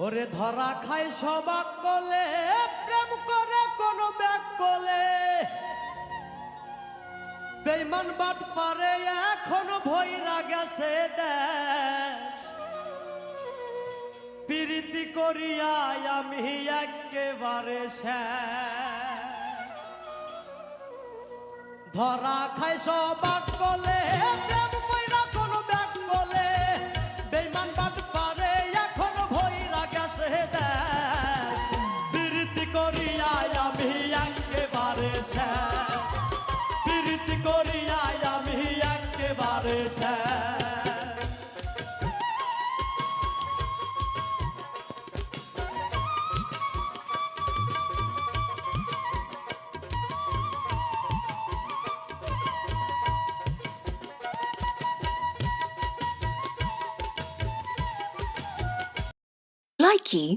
ওরে ধরা খাই সবাক কলে, প্রেম করে কোন ব্যাগ কলে। বেইমান বাট পারে, এখন ভৈরা গেছে দেশ। প্রীতি করিয়া আমি একেবারে ধরা খাই সবাক কলে, প্রেম কইরা কোন ব্যাগ কলে। বেইমান বাট একেবারে শেষ Likey